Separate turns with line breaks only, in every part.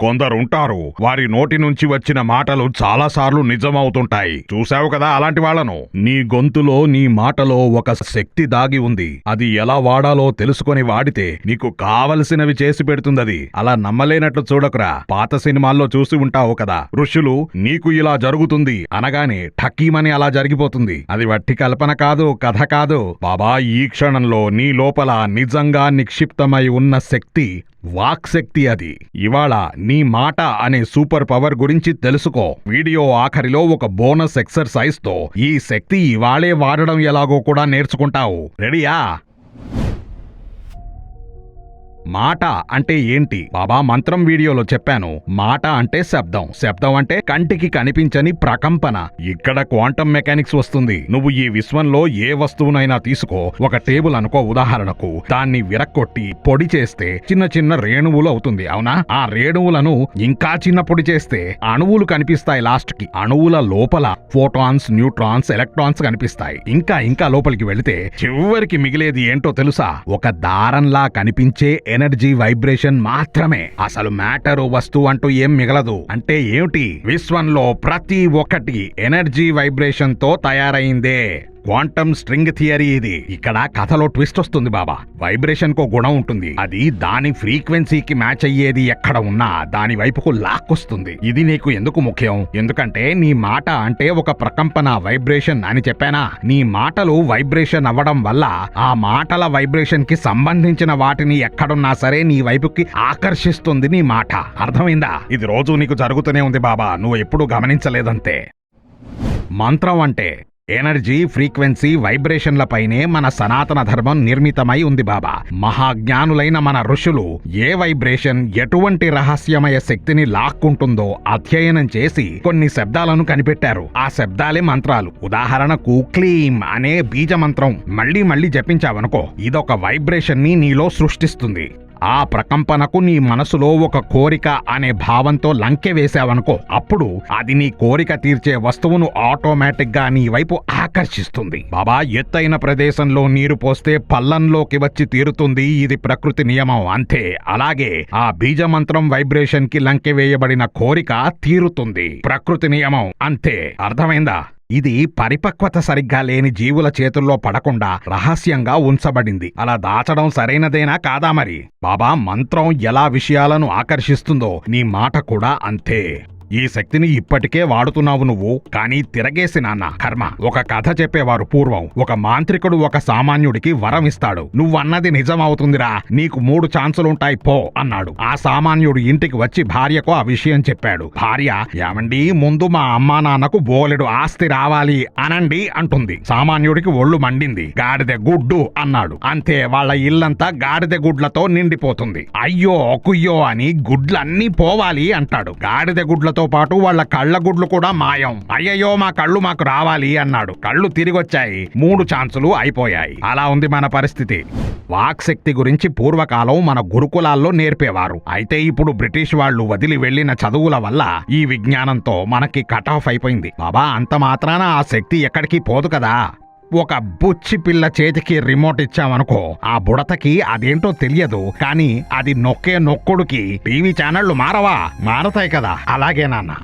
కొందరుంటారు. వారి నోటి నుంచి వచ్చిన మాటలు చాలాసార్లు నిజమవుతుంటాయి. చూశావు కదా అలాంటి వాళ్ళను? నీ గొంతులో నీ మాటలో ఒక శక్తి దాగి ఉంది. అది ఎలా వాడాలో తెలుసుకొని వాడితే నీకు కావలసినవి చేసి పెడుతుందది. అలా నమ్మలేనట్లు చూడకురా. పాత సినిమాల్లో చూసి ఉంటావు కదా. ఋషులు నీకు ఇలా జరుగుతుంది అనగానే ఠకీమని అలా జరిగిపోతుంది. అది వట్టి కల్పన కాదు కథ కాదు. బాబా ఈ క్షణంలో నీ లోపల నిజంగా నిక్షిప్తమై ఉన్న శక్తి వాక్శక్తి అది. ఇవాళ నీ మాట అనే సూపర్ పవర్ గురించి తెలుసుకో. వీడియో ఆఖరిలో ఒక బోనస్ ఎక్సర్సైజ్తో ఈ శక్తి ఇవాళే వాడడం ఎలాగో కూడా నేర్చుకుంటావు. రెడీయా? మాట అంటే ఏంటి? బాబా మంత్రం వీడియోలో చెప్పాను. మాట అంటే శబ్దం. శబ్దం అంటే కంటికి కనిపించని ప్రకంపన. ఇక్కడ క్వాంటం మెకానిక్స్ వస్తుంది. నువ్వు ఈ విశ్వంలో ఏ వస్తువునైనా తీసుకో. ఒక టేబుల్ అనుకో ఉదాహరణకు. దాన్ని విరక్కొట్టి పొడి చేస్తే చిన్న చిన్న రేణువులు అవుతుంది అవునా? ఆ రేణువులను ఇంకా చిన్న పొడి చేస్తే అణువులు కనిపిస్తాయి లాస్ట్కి అణువుల లోపల ఫోటాన్స్ న్యూట్రాన్స్ ఎలక్ట్రాన్స్ కనిపిస్తాయి. ఇంకా ఇంకా లోపలికి వెళితే చివరికి మిగిలేది ఏంటో తెలుసా? ఒక దారంలా కనిపించే ఎనర్జీ వైబ్రేషన్ మాత్రమే. అసలు మ్యాటర్ వస్తువు అంటూ ఏం మిగలదు. అంటే ఏమిటి? విశ్వంలో ప్రతి ఒక్కటి ఎనర్జీ వైబ్రేషన్తో తయారైందే. క్వాంటమ్ స్ట్రింగ్ థియరీ ఇది. ఇక్కడ కథలో ట్విస్ట్ వస్తుంది బాబా. వైబ్రేషన్ కో గుణం ఉంటుంది. అది దాని ఫ్రీక్వెన్సీకి మ్యాచ్ అయ్యేది ఎక్కడ ఉన్నా దాని వైపుకు లాక్కొస్తుంది ఇది నీకు ఎందుకు ముఖ్యం? ఎందుకంటే నీ మాట అంటే ఒక ప్రకంపన వైబ్రేషన్ అని చెప్పానా? నీ మాటలు వైబ్రేషన్ అవ్వడం వల్ల ఆ మాటల వైబ్రేషన్కి సంబంధించిన వాటిని ఎక్కడున్నా సరే నీ వైపుకి ఆకర్షిస్తుంది నీ మాట. అర్థమైందా? ఇది రోజు నీకు జరుగుతూనే ఉంది బాబా. నువ్వు ఎప్పుడు గమనించలేదంతే. మంత్రం అంటే ఎనర్జీ ఫ్రీక్వెన్సీ వైబ్రేషన్లపైనే మన సనాతన ధర్మం నిర్మితమై ఉంది బాబా. మహాజ్ఞానులైన మన ఋషులు ఏ వైబ్రేషన్ ఎటువంటి రహస్యమయ శక్తిని లాక్కుంటుందో అధ్యయనం చేసి కొన్ని శబ్దాలను కనిపెట్టారు. ఆ శబ్దాలే మంత్రాలు. ఉదాహరణకు క్లీం అనే బీజ మంత్రం మళ్ళీ మళ్ళీ జపించావనుకో ఇదొక వైబ్రేషన్ని నీలో సృష్టిస్తుంది. ఆ ప్రకంపనకు నీ మనసులో ఒక కోరిక అనే భావంతో లంకె వేశావనుకో అప్పుడు అది నీ కోరిక తీర్చే వస్తువును ఆటోమేటిక్గా నీ వైపు ఆకర్షిస్తుంది. బాబా ఎత్తైన ప్రదేశంలో నీరు పోస్తే పల్లంలోకి వచ్చి తీరుతుంది. ఇది ప్రకృతి నియమం అంతే. అలాగే ఆ బీజమంత్రం వైబ్రేషన్కి లంకె వేయబడిన కోరిక తీరుతుంది. ప్రకృతి నియమం అంతే. అర్థమైందా? ఇది పరిపక్వత సరిగ్గా లేని జీవుల చేతుల్లో పడకుండా రహస్యంగా ఉంచబడింది. అలా దాచడం సరైనదేనా కాదా మరి? బాబా మంత్రం ఎలా విషయాలను ఆకర్షిస్తుందో నీ మాట కూడా అంతే. ఈ శక్తిని ఇప్పటికే వాడుతున్నావు నువ్వు కానీ తిరగేసి నాన్న కర్మ. ఒక కథ చెప్పేవారు పూర్వం. ఒక మాంత్రికుడు ఒక సామాన్యుడికి వరం ఇస్తాడు. నువ్వన్నది నిజమవుతుందిరా. నీకు మూడు ఛాన్సులుంటాయి పో అన్నాడు. ఆ సామాన్యుడు ఇంటికి వచ్చి భార్యకు ఆ విషయం చెప్పాడు. భార్య ఏమండి ముందు మా అమ్మా నాన్నకు బోలెడు ఆస్తి రావాలి అనండి అంటుంది. సామాన్యుడికి ఒళ్ళు మండింది. గాడిద గుడ్డు అన్నాడు. అంతే వాళ్ళ ఇల్లంతా గాడిద గుడ్లతో నిండిపోతుంది. అయ్యో కుయ్యో అని గుడ్లన్నీ పోవాలి అంటాడు. గాడిద గుడ్లతో పాటు వాళ్ళ కళ్ళ గుడ్లు కూడా మాయం. అయ్యయ్యో మా కళ్ళు మాకు రావాలి అన్నాడు. కళ్ళు తిరిగొచ్చాయి. మూడు ఛాన్సులు అయిపోయాయి. అలా ఉంది మన పరిస్థితి. వాక్శక్తి గురించి పూర్వకాలం మన గురుకులాల్లో నేర్పేవారు. అయితే ఇప్పుడు బ్రిటిష్ వాళ్ళు వదిలి వెళ్ళిన చదువుల వల్ల ఈ విజ్ఞానంతో మనకి కట్ ఆఫ్ అయిపోయింది. బాబా అంత మాత్రాన ఆ శక్తి ఎక్కడికి పోదు కదా? ఒక బుచ్చి పిల్ల చేతికి రిమోట్ ఇచ్చామనుకో ఆ బుడతకి అదేంటో తెలియదు కానీ అది నొక్కే నొక్కుడుకి టీవీ ఛానళ్ళు మారవా? మారతాయి కదా. అలాగే నాన్న.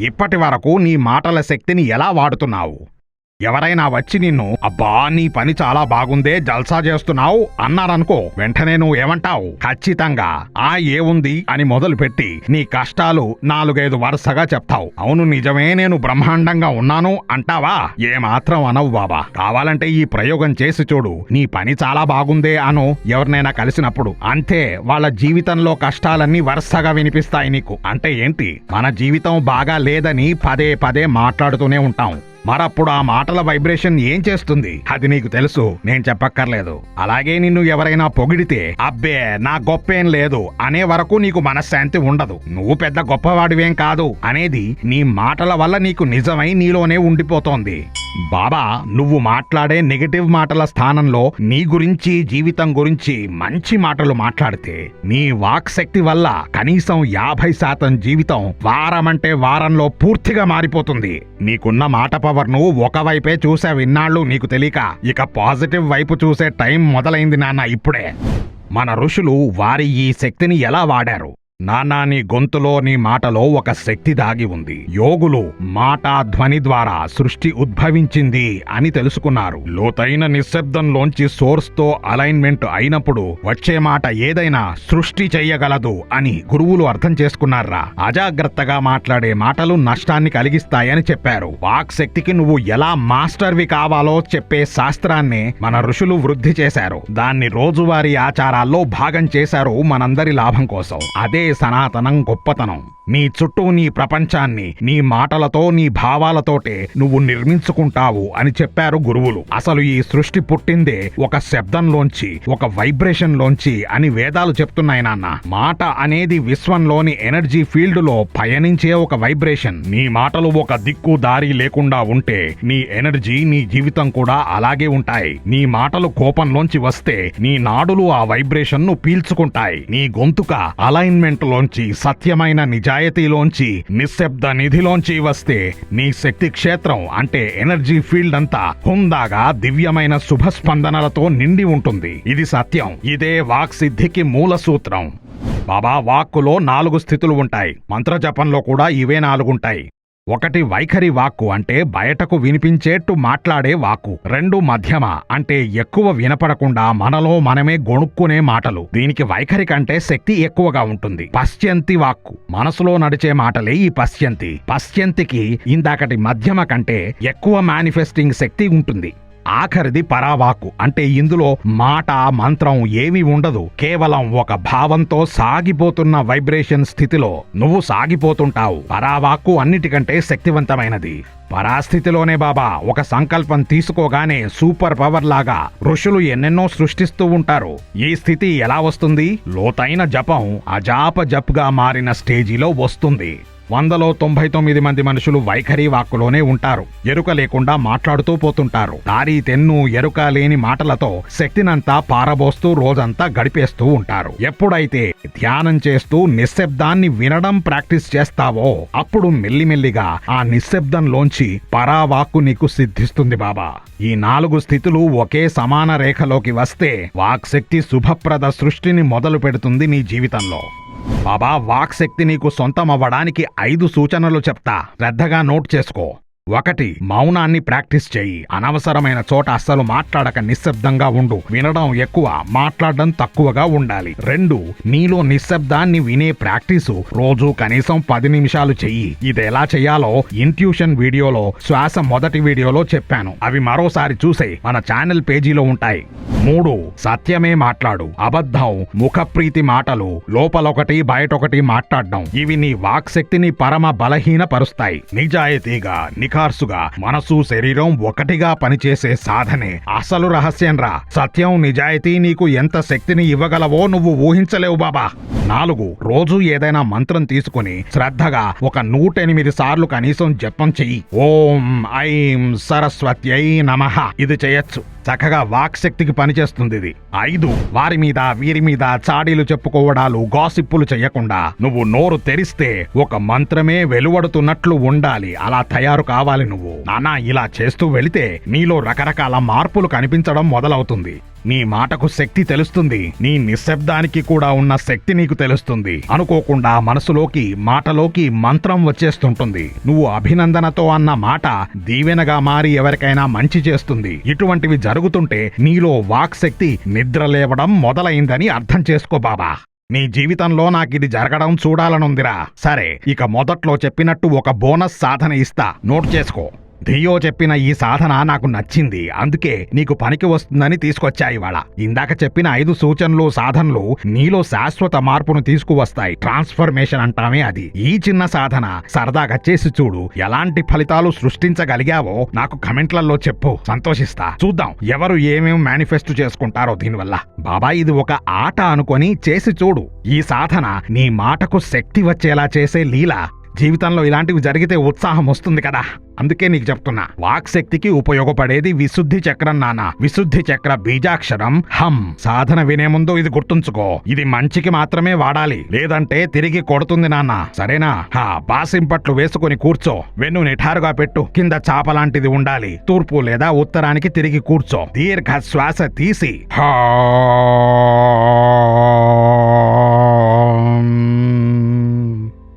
ఇప్పటి వరకు నీ మాటల శక్తిని ఎలా వాడుతున్నావు? ఎవరైనా వచ్చి నిన్ను అబ్బా నీ పని చాలా బాగుందే జల్సా చేస్తున్నావు అన్నారనుకో వెంటనే నువ్వు ఏమంటావు? ఖచ్చితంగా ఆ ఏముంది? అని మొదలుపెట్టి నీ కష్టాలు నాలుగైదు వరుసగా చెప్తావు. అవును నిజమే నేను బ్రహ్మాండంగా ఉన్నాను అంటావా? ఏమాత్రం అనవు బాబా. కావాలంటే ఈ ప్రయోగం చేసి చూడు. నీ పని చాలా బాగుందే అను ఎవరినైనా కలిసినప్పుడు. అంతే వాళ్ళ జీవితంలో కష్టాలన్నీ వరుసగా వినిపిస్తాయి నీకు. అంటే ఏంటి? మన జీవితం బాగా లేదని పదే పదే మాట్లాడుతూనే ఉంటాం. మరప్పుడు ఆ మాటల వైబ్రేషన్ ఏం చేస్తుంది? అది నీకు తెలుసు. నేను చెప్పక్కర్లేదు. అలాగే నిన్ను ఎవరైనా పొగిడితే అబ్బే నా గొప్పేం లేదు. అనే వరకు నీకు మనశ్శాంతి ఉండదు. నువ్వు పెద్ద గొప్పవాడివేం కాదు అనేది నీ మాటల వల్ల నీకు నిజమై నీలోనే ఉండిపోతోంది. బాబా నువ్వు మాట్లాడే నెగటివ్ మాటల స్థానంలో నీ గురించి జీవితం గురించి మంచి మాటలు మాట్లాడితే నీ వాక్శక్తి వల్ల కనీసం యాభై శాతం జీవితం వారమంటే వారంలో పూర్తిగా మారిపోతుంది. నీకున్న మాట పవర్ను ఒకవైపే చూసావు విన్నాళ్ళు నీకు తెలియక. ఇక పాజిటివ్ వైపు చూసే టైం మొదలైంది నాన్న ఇప్పుడే. మన ఋషులు వారి ఈ శక్తిని ఎలా వాడారు? నానా నీ గొంతులో నీ మాటలో ఒక శక్తి దాగి ఉంది. యోగులు మాట ధ్వని ద్వారా సృష్టి ఉద్భవించింది అని తెలుసుకున్నారు. లోతైన నిశ్శబ్దంలోంచి సోర్స్తో అలైన్మెంట్ అయినప్పుడు వచ్చే మాట ఏదైనా సృష్టి చెయ్యగలదు అని గురువులు అర్థం చేసుకున్నారా? అజాగ్రత్తగా మాట్లాడే మాటలు నష్టాన్ని కలిగిస్తాయని చెప్పారు. వాక్ శక్తికి నువ్వు ఎలా మాస్టర్వి కావాలో చెప్పే శాస్త్రాన్ని మన ఋషులు వృద్ధి చేశారు. దాన్ని రోజువారీ ఆచారాల్లో భాగం చేశారు మనందరి లాభం కోసం. అదే సనాతనం గొప్పతనం. నీ చుట్టూ నీ ప్రపంచాన్ని నీ మాటలతో నీ భావాలతోటే నువ్వు నిర్మించుకుంటావు అని చెప్పారు గురువులు. అసలు ఈ సృష్టి పుట్టిందే ఒక శబ్దంలోంచి ఒక వైబ్రేషన్ లోంచి అని వేదాలు చెప్తున్నాయి నాన్న. మాట అనేది విశ్వంలోని ఎనర్జీ ఫీల్డ్లో పయనించే ఒక వైబ్రేషన్. నీ మాటలు ఒక దిక్కు దారి లేకుండా ఉంటే నీ ఎనర్జీ నీ జీవితం కూడా అలాగే ఉంటాయి. నీ మాటలు కోపంలోంచి వస్తే నీ నాడులు ఆ వైబ్రేషన్ను పీల్చుకుంటాయి. నీ గొంతుక అలైన్మెంట్ లోంచి సత్యమైన నిజాయితీలోంచి నిశ్శబ్ద నిధిలోంచి వస్తే నీ శక్తి క్షేత్రం అంటే ఎనర్జీ ఫీల్డ్ అంతా హుందాగా దివ్యమైన శుభ స్పందనలతో నిండి ఉంటుంది. ఇది సత్యం. ఇదే వాక్ సిద్ధికి మూల సూత్రం. బాబా వాక్కులో నాలుగు స్థితులు ఉంటాయి. మంత్రజపంలో కూడా ఇవే నాలుగుంటాయి. ఒకటి వైఖరి వాక్కు అంటే బయటకు వినిపించేట్టు మాట్లాడే వాక్కు. రెండు మధ్యమ అంటే ఎక్కువ వినపడకుండా మనలో మనమే గొణుక్కునే మాటలు. దీనికి వైఖరి కంటే శక్తి ఎక్కువగా ఉంటుంది. పశ్చంతి వాక్కు. మనసులో నడిచే మాటలే ఈ పశ్చంతి పశ్చంతికి ఇందాకటి మధ్యమ కంటే ఎక్కువ మేనిఫెస్టింగ్ శక్తి ఉంటుంది. ఆఖరిది పరావాకు అంటే ఇందులో మాట మంత్రం ఏమీ ఉండదు. కేవలం ఒక భావంతో సాగిపోతున్న వైబ్రేషన్ స్థితిలో నువ్వు సాగిపోతుంటావు. పరావాక్కు అన్నిటికంటే శక్తివంతమైనది. పరాస్థితిలోనే బాబా ఒక సంకల్పం తీసుకోగానే సూపర్ పవర్ లాగా ఋషులు ఎన్నెన్నో సృష్టిస్తూ ఉంటారు. ఈ స్థితి ఎలా వస్తుంది? లోతైన జపం అజాప జప్గా మారిన స్టేజిలో వస్తుంది. వందలో తొంభై తొమ్మిది మంది మనుషులు వైఖరి వాక్కులోనే ఉంటారు. ఎరుక లేకుండా మాట్లాడుతూ పోతుంటారు. దారి తెన్ను ఎరుక లేని మాటలతో శక్తినంతా పారబోస్తూ రోజంతా గడిపేస్తూ ఉంటారు. ఎప్పుడైతే ధ్యానం చేస్తూ నిశ్శబ్దాన్ని వినడం ప్రాక్టీస్ చేస్తావో అప్పుడు మెల్లిమెల్లిగా ఆ నిశ్శబ్దంలోంచి పరావాక్కు నీకు సిద్ధిస్తుంది బాబా. ఈ నాలుగు స్థితులు ఒకే సమాన రేఖలోకి వస్తే వాక్శక్తి శుభప్రద సృష్టిని మొదలు పెడుతుంది నీ జీవితంలో. బాబా వాక్ శక్తి నీకు సొంతం అవ్వడానికి ఐదు సూచనలు చెప్తా. శ్రద్ధగా నోట్ చేసుకో. ఒకటి మౌనాన్ని ప్రాక్టీస్ చెయ్యి అనవసరమైన చోట అస్సలు మాట్లాడక నిశ్శబ్దంగా ఉండు. వినడం ఎక్కువ మాట్లాడడం తక్కువగా ఉండాలి. రెండు నీలో నిశ్శబ్దాన్ని వినే ప్రాక్టీసు. రోజు కనీసం పది నిమిషాలు చెయ్యి. ఇది ఎలా చేయాలో ఇంట్యూషన్ వీడియోలో శ్వాస మొదటి వీడియోలో చెప్పాను. అవి మరోసారి చూసే మన ఛానల్ పేజీలో ఉంటాయి. మూడు సత్యమే మాట్లాడు. అబద్ధం ముఖప్రీతి మాటలు. లోపలొకటి బయటొకటి మాట్లాడడం. ఇవి నీ వాక్శక్తిని పరమ బలహీనపరుస్తాయి. నిజాయితీగా నిజాయితీగా నిఖార్సుగా మనసు శరీరం ఒకటిగా పనిచేసే సాధనే. అసలు రహస్యం రా సత్యం నిజాయితీ నీకు ఎంత శక్తిని ఇవ్వగలవో నువ్వు ఊహించలేవు బాబా. నాలుగు రోజు ఏదైనా మంత్రం తీసుకుని శ్రద్ధగా ఒక నూట ఎనిమిది సార్లు కనీసం జపం చెయ్యి. ఓం ఐం సరస్వత్యై నమః. ఇది చేయొచ్చు. చక్కగా వాక్ శక్తికి పనిచేస్తుంది ఇది. ఐదు వారి మీద వీరి మీద చాడీలు చెప్పుకోవడాలు గాసిప్పులు చేయకుండా నువ్వు నోరు తెరిస్తే ఒక మంత్రమే వెలువడుతున్నట్లు ఉండాలి. అలా తయారు కావాలి నువ్వు. నానా ఇలా చేస్తూ వెళితే నీలో రకరకాల మార్పులు కనిపించడం మొదలవుతుంది. నీ మాటకు శక్తి తెలుస్తుంది. నీ నిశ్శబ్దానికి కూడా ఉన్న శక్తి నీకు తెలుస్తుంది. అనుకోకుండా మనసులోకి మాటలోకి మంత్రం వచ్చేస్తుంటుంది. నువ్వు అభినందనతో అన్న మాట దీవెనగా మారి ఎవరికైనా మంచి చేస్తుంది. ఇటువంటివి జరుగుతుంటే నీలో వాక్ శక్తి నిద్ర లేవడం మొదలైందని అర్థం చేసుకో బాబా. నీ జీవితంలో నాకిది జరగడం చూడాలనుందిరా. సరే ఇక మొదట్లో చెప్పినట్టు ఒక బోనస్ సాధన ఇస్తా. నోట్ చేసుకో. ధియో చెప్పిన ఈ సాధన నాకు నచ్చింది. అందుకే నీకు పనికి వస్తుందని తీసుకొచ్చా ఇవాళ. ఇందాక చెప్పిన ఐదు సూచనలు సాధనలు నీలో శాశ్వత మార్పును తీసుకువస్తాయి. ట్రాన్స్ఫర్మేషన్ అంటామే అది. ఈ చిన్న సాధన సరదాగా చేసి చూడు. ఎలాంటి ఫలితాలు సృష్టించగలిగావో నాకు కమెంట్లలో చెప్పు. సంతోషిస్తా. చూద్దాం ఎవరు ఏమేం మేనిఫెస్ట్ చేసుకుంటారో దీనివల్ల. బాబా ఇది ఒక ఆట అనుకొని చేసి చూడు. ఈ సాధన నీ మాటకు శక్తి వచ్చేలా చేసే లీల. జీవితంలో ఇలాంటివి జరిగితే ఉత్సాహం వస్తుంది కదా. అందుకే నీకు చెప్తున్నా. వాక్ శక్తికి ఉపయోగపడేది విశుద్ధి చక్రం నాన్న. విశుద్ధి చక్ర బీజాక్షరం హం సాధన వినే ముందు ఇది గుర్తుంచుకో. ఇది మంచికి మాత్రమే వాడాలి. లేదంటే తిరిగి కొడుతుంది నాన్న. సరేనా? హా బాసింపట్లు వేసుకుని కూర్చో. వెన్ను నిఠారుగా పెట్టు. కింద చాప లాంటిది ఉండాలి. తూర్పు లేదా ఉత్తరానికి తిరిగి కూర్చో. దీర్ఘ శ్వాస తీసి. హా.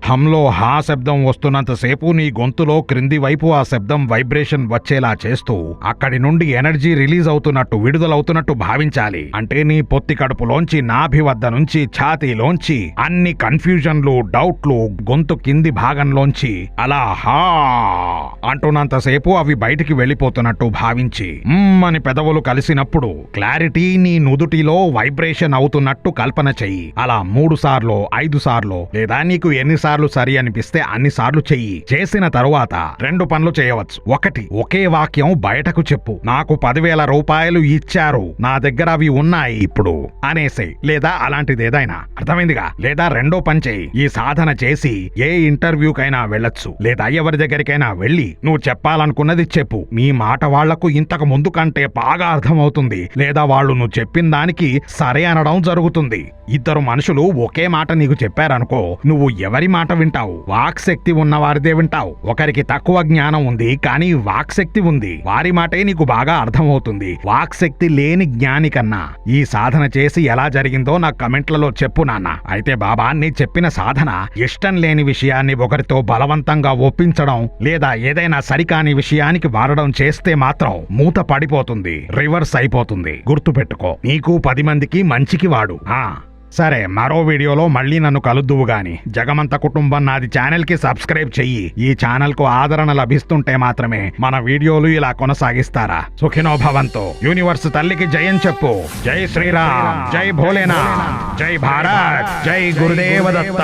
హంలో హా శబ్దం వస్తున్నంతసేపు నీ గొంతులో క్రింది వైపు ఆ శబ్దం వైబ్రేషన్ వచ్చేలా చేస్తూ అక్కడి నుండి ఎనర్జీ రిలీజ్ అవుతున్నట్టు విడుదలవుతున్నట్టు భావించాలి. అంటే నీ పొత్తి కడుపులోంచి నాభి వద్ద నుంచి ఛాతీలోంచి అన్ని కన్ఫ్యూజన్లు డౌట్లు గొంతు కింది భాగంలోంచి అలా హా అంటున్నంతసేపు అవి బయటికి వెళ్ళిపోతున్నట్టు భావించి అని పెదవులు కలిసినప్పుడు క్లారిటీ నీ నుదుటిలో వైబ్రేషన్ అవుతున్నట్టు కల్పన చెయ్యి. అలా మూడు సార్లు ఐదు సార్లు లేదా నీకు ఎన్నిసార్లు సరి అనిపిస్తే అన్ని సార్లు చెయ్యి. చేసిన తరువాత రెండు పనులు చేయవచ్చు. ఒకటి ఒకే వాక్యం బయటకు చెప్పు. నాకు పదివేల రూపాయలు ఇచ్చారు. నా దగ్గర అవి ఉన్నాయి ఇప్పుడు. అనేసే. లేదా అలాంటిది ఏదైనా. అర్థమైందిగా? లేదా రెండో పని చేయి ఈ సాధన చేసి ఏ ఇంటర్వ్యూకైనా వెళ్ళొచ్చు. లేదా ఎవరి దగ్గరికైనా వెళ్ళి నువ్వు చెప్పాలనుకున్నది చెప్పు. మీ మాట వాళ్ళకు ఇంతకు ముందు కంటే బాగా అర్థమవుతుంది. లేదా వాళ్ళు నువ్వు చెప్పిన దానికి సరే అనడం జరుగుతుంది. ఇద్దరు మనుషులు ఒకే మాట నీకు చెప్పారనుకో నువ్వు ఎవరి మాట వింటావు. వాక్ శక్తి ఉన్న వారిదే వింటావు. ఒకరికి తక్కువ జ్ఞానం ఉంది కానీ వాక్ శక్తి ఉంది. వారి మాటే నీకు బాగా అర్థమవుతుంది. వాక్ శక్తి లేని జ్ఞాని కన్నా. ఈ సాధన చేసి ఎలా జరిగిందో నా కమెంట్లలో చెప్పు నాన్న. అయితే బాబా నీ చెప్పిన సాధన ఇష్టం లేని విషయాన్ని ఒకరితో బలవంతంగా ఒప్పించడం లేదా ఏదైనా సరికాని విషయానికి వాడడం చేస్తే మాత్రం మూత పడిపోతుంది రివర్స్ అయిపోతుంది. గుర్తుపెట్టుకో నీకు పది మందికి మంచికి వాడు. ఆ. సరే మరో వీడియోలో మళ్ళీ నన్ను కలుద్దువు గాని. జగమంత కుటుంబం నాది ఛానల్కి సబ్స్క్రైబ్ చెయ్యి. ఈ ఛానల్కు ఆదరణ లభిస్తుంటే మాత్రమే మన వీడియోలు ఇలా కొనసాగిస్తారా? సుఖినో భవంతో. యూనివర్స్ తల్లికి జయం చెప్పు. జై శ్రీరామ్. జై భోలేనా జై భారత్. జై గురుదేవ దత్త